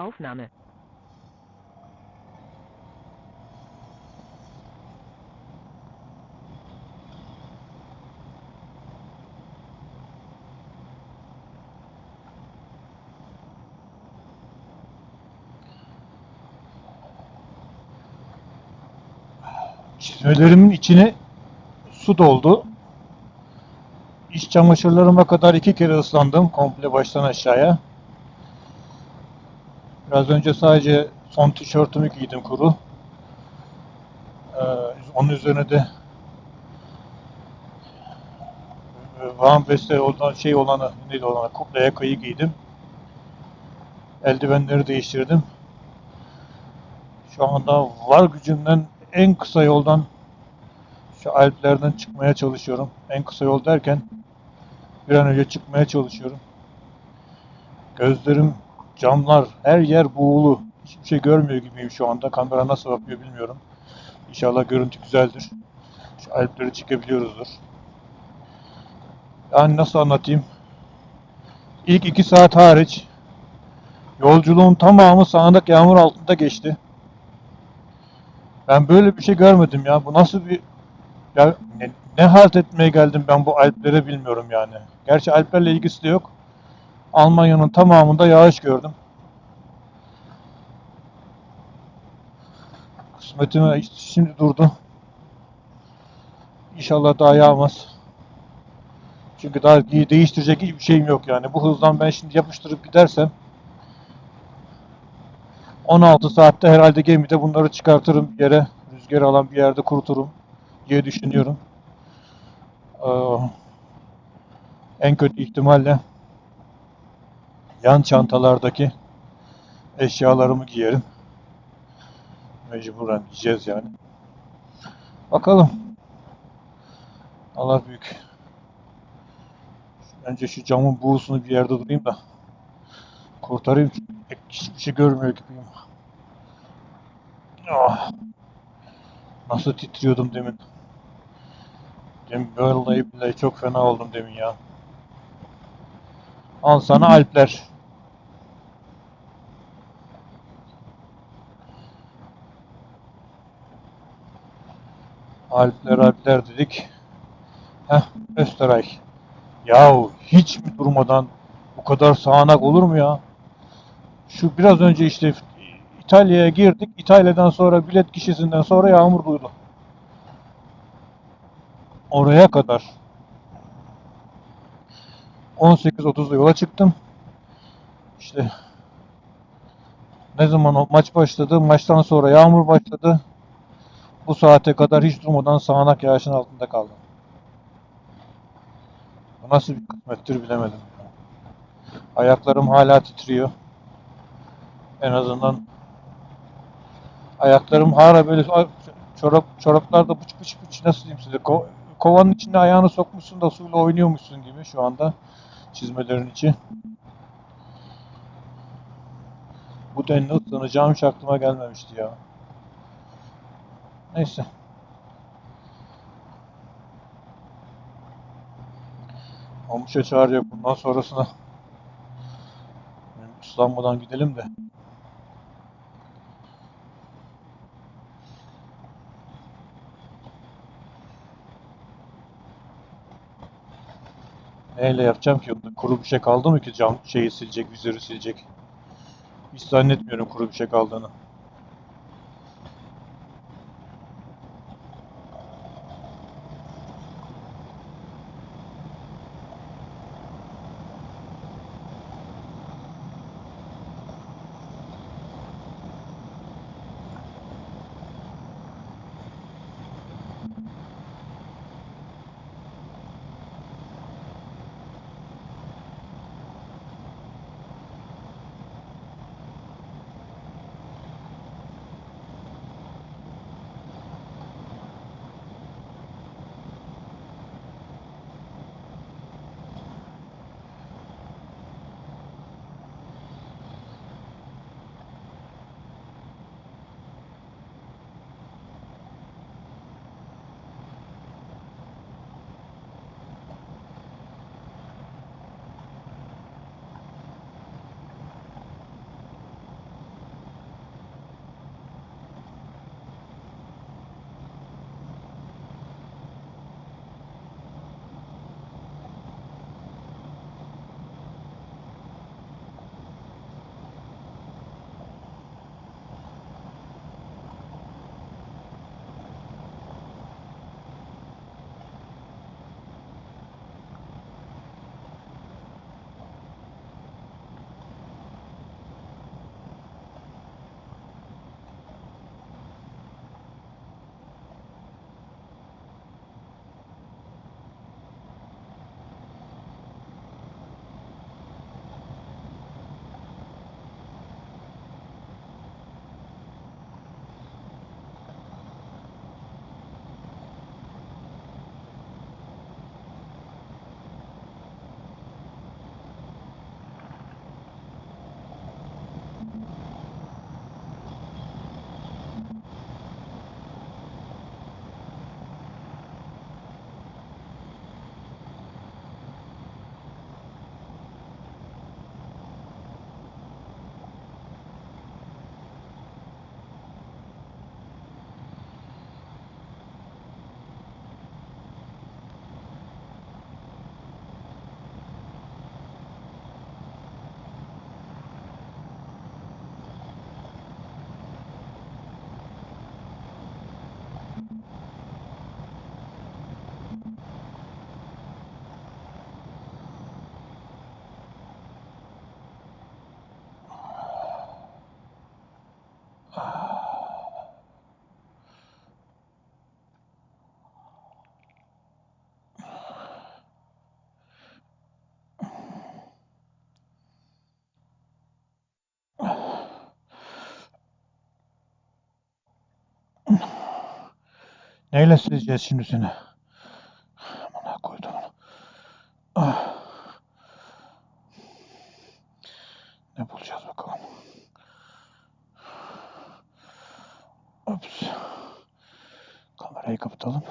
Aufnahme. Çizmelerimin içine su doldu. İç çamaşırlarıma kadar iki kere ıslandım komple baştan aşağıya. Biraz önce sadece son tişörtümü giydim kuru. Ee, onun üzerine de e, Van Beste olan şey olanı neydi olanı kuple yakayı giydim. Eldivenleri değiştirdim. Şu anda var gücümden en kısa yoldan şu Alplerden çıkmaya çalışıyorum. En kısa yol derken bir an önce çıkmaya çalışıyorum. Gözlerim, camlar, her yer buğulu. Hiçbir şey görmüyor gibiyim şu anda. Kamera nasıl bakıyor bilmiyorum. İnşallah görüntü güzeldir. Şu Alpleri çıkabiliyoruzdur. Yani nasıl anlatayım? İlk iki saat hariç yolculuğun tamamı sağanak yağmur altında geçti. Ben böyle bir şey görmedim ya. Bu nasıl bir ya ne, ne halt etmeye geldim ben bu Alplere bilmiyorum yani. Gerçi Alplerle ilgisi de yok. Almanya'nın tamamında yağış gördüm. Kısmetime şimdi durdu. İnşallah daha yağmaz. Çünkü daha değiştirecek hiçbir şeyim yok yani. Bu hızdan ben şimdi yapıştırıp gidersem 16 saatte herhalde gemide bunları çıkartırım bir yere. Rüzgar alan bir yerde kuruturum diye düşünüyorum. Ee, en kötü ihtimalle yan çantalardaki eşyalarımı giyerim. Mecburen giyeceğiz yani. Bakalım. Allah büyük. Önce şu camın buğusunu bir yerde durayım da kurtarayım. Hiçbir şey görmüyor gibiyim. Ah. Nasıl titriyordum demin. Demin vallahi billahi çok fena oldum demin ya. Al sana Alpler. Alpler Alpler dedik. Heh Österreich. Yahu hiç mi durmadan bu kadar sağanak olur mu ya? Şu biraz önce işte İtalya'ya girdik. İtalya'dan sonra bilet kişisinden sonra yağmur duydu. Oraya kadar 18.30'da yola çıktım. İşte ne zaman o maç başladı? Maçtan sonra yağmur başladı. Bu saate kadar hiç durmadan sağanak yağışın altında kaldım. Bu nasıl bir kısmettir bilemedim. Ayaklarım hala titriyor. En azından ayaklarım hala böyle çorap çoraplarda bıç bıç bıç nasıl diyeyim size ko- kovanın içine ayağını sokmuşsun da suyla oynuyormuşsun gibi şu anda çizmelerin içi. Bu denli ıslanacağım hiç aklıma gelmemişti ya. Neyse. Olmuşa çağıracak bundan sonrasına. Islanmadan gidelim de. Neyle yapacağım ki? Kuru bir şey kaldı mı ki cam şeyi silecek, vizörü silecek? Hiç zannetmiyorum kuru bir şey kaldığını. Neyle sileceğiz şimdi seni? Amına koydum. Ah. Ne bulacağız bakalım. Ops. Kamerayı kapatalım.